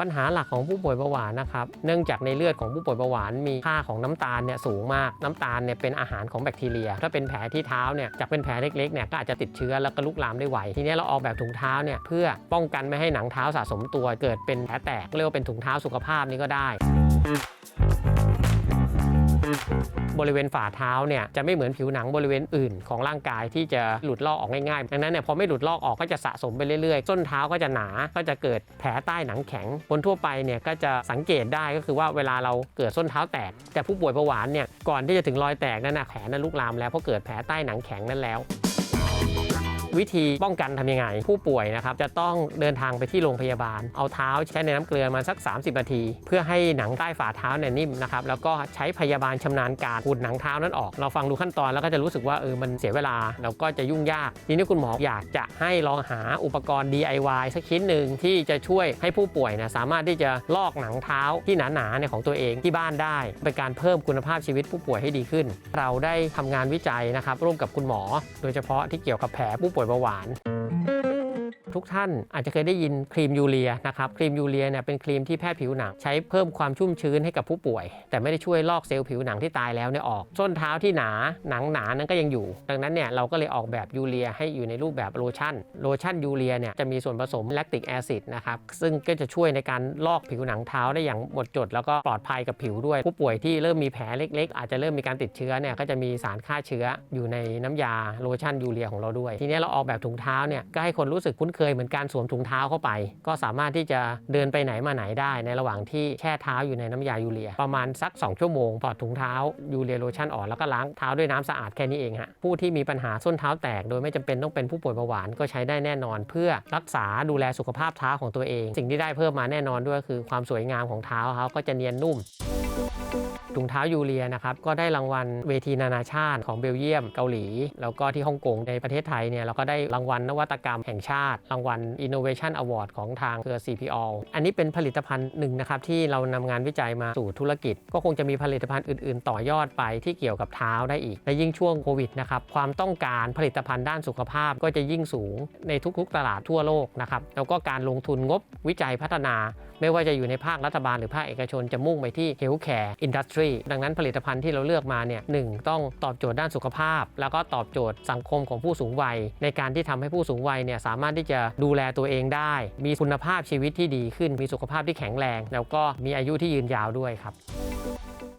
ปัญหาหลักของผู้ป่วยเบาหวานนะครับ เนื่องจากในเลือดของผู้ป่วยเบาหวานมีค่าของน้ำตาลเนี่ยสูงมาก น้ำตาลเนี่ยเป็นอาหารของแบคทีเรีย ถ้าเป็นแผลที่เท้าเนี่ยจากเป็นแผลเล็กๆเนี่ยก็อาจจะติดเชื้อแล้วก็ลุกลามได้ไว ทีนี้เราออกแบบถุงเท้าเนี่ยเพื่อป้องกันไม่ให้หนังเท้าสะสมตัว เกิดเป็นแผลแตกเรียกว่าเป็นถุงเท้าสุขภาพนี้ก็ได้ บริเวณฝ่าเท้าเนี่ยจะไม่เหมือนผิวหนังบริเวณอื่นของร่างกายที่จะหลุดลอกออกง่ายๆ ดังนั้นเนี่ยพอไม่หลุดลอกออกก็จะสะสมไปเรื่อยๆ ส้นเท้าก็จะหนา ก็จะเกิดแผลใต้หนังแข็ง คนทั่วไปเนี่ยก็จะสังเกตได้ก็คือว่าเวลาเราเกิดส้นเท้าแตก แต่ผู้ป่วยเบาหวานเนี่ยก่อนที่จะถึงรอยแตกนั่นนะแผลนั้นลุกลามแล้วเพราะเกิดแผลใต้หนังแข็งนั่นแล้ว วิธีป้องกันทำยังไง ผู้ป่วยนะครับจะต้องเดินทางไปที่โรงพยาบาล เอาเท้าใช้ในน้ำเกลือมาสัก 30 นาที เพื่อให้หนังใต้ฝ่าเท้าเนี่ยนิ่มนะครับแล้วก็ใช้พยาบาลชำนาญการขูดหนังเท้านั้นออก เราฟังดูขั้นตอนแล้วก็จะรู้สึกว่าเออมันเสียเวลาแล้วก็จะยุ่งยากทีนี้คุณหมออยากจะให้ลองหาอุปกรณ์ DIY สักชิ้นหนึ่งที่จะช่วยให้ผู้ป่วยนะสามารถที่จะลอกหนังเท้าที่หนาๆเนี่ยของตัวเองที่บ้านได้ เป็นการเพิ่มคุณภาพชีวิตผู้ป่วยให้ดีขึ้น เราได้ทำงานวิจัยนะครับร่วมกับคุณหมอ โดยเฉพาะที่เกี่ยวกับแผลผู้ป่วยเบาหวาน ทุกท่านอาจจะเคยได้ยินครีมยูเรียนะครับครีมยูเรียเนี่ยเป็นครีมที่แพทย์ผิวหนัง ใช้เพิ่มความชุ่มชื้นให้กับผู้ป่วย แต่ไม่ได้ช่วยลอกเซลล์ผิวหนังที่ตายแล้วเนี่ยออกส้นเท้าที่หนาหนังหนานั้นก็ยังอยู่ ดังนั้นเนี่ยเราก็เลยออกแบบยูเรียให้อยู่ในรูปแบบโลชั่นโลชั่นยูเรียเนี่ยจะมีส่วนผสมแลคติกแอซิดนะครับซึ่งก็จะช่วยในการลอกผิวหนังเท้าได้อย่างหมดจด แล้วก็ปลอดภัยกับผิวด้วย ผู้ป่วยที่เริ่มมีแผลเล็ก ๆ อาจจะเริ่มมีการติดเชื้อเนี่ยก็จะมีสารฆ่าเชื้ออยู่ในน้ำยาโลชั่นยูเรียของเราด้วย ทีนี้เราออกแบบถุงเท้าเนี่ยก็ให้คนรู้สึกคุ้นเคยเหมือนการสวมถุงเท้าเข้าไป ก็สามารถที่จะเดินไปไหนมาไหนได้ ในระหว่างที่แช่เท้าอยู่ในน้ำยายูเรีย ประมาณสัก 2 ชั่วโมงถอดถุงเท้ายูเรียโลชั่นออกแล้วก็ล้างเท้าด้วยน้ำสะอาดแค่นี้เองฮะผู้ที่มีปัญหาส้นเท้าแตก โดยไม่จำเป็นต้องเป็นผู้ป่วยเบาหวานก็ใช้ได้แน่นอน เพื่อรักษาดูแลสุขภาพเท้าของตัวเอง สิ่งที่ได้เพิ่มมาแน่นอนด้วยคือความสวยงามของเท้าเขาก็จะเนียนนุ่มถุงเท้ายูเรียนะครับก็ได้รางวัลเวทีนานาชาติของเบลเยียมเกาหลี แล้วก็ที่ฮ่องกงในประเทศไทยเนี่ยเราก็ได้รางวัลนวัตกรรมแห่งชาติ รางวัล Innovation Award ของทางเครือ CPO อันนี้เป็นผลิตภัณฑ์หนึ่งนะครับที่เรานำงานวิจัยมาสู่ธุรกิจ ก็คงจะมีผลิตภัณฑ์อื่น ๆ ต่อยอดไปที่เกี่ยวกับเท้าได้อีกและยิ่งช่วงโควิดนะครับความต้องการผลิตภัณฑ์ด้านสุขภาพก็จะยิ่งสูงในทุกๆ ตลาดทั่วโลกนะครับแล้วก็การลงทุนงบวิจัยพัฒนา ไม่ว่าจะอยู่ในภาครัฐบาลหรือภาคเอกชนจะมุ่งไปที่ healthcare industry ดังนั้นผลิตภัณฑ์ที่เราเลือกมาเนี่ยหนึ่งต้องตอบโจทย์ด้านสุขภาพ แล้วก็ตอบโจทย์สังคมของผู้สูงวัย ในการที่ทำให้ผู้สูงวัยเนี่ยสามารถที่จะดูแลตัวเองได้ มีคุณภาพชีวิตที่ดีขึ้น มีสุขภาพที่แข็งแรง แล้วก็มีอายุที่ยืนยาวด้วยครับ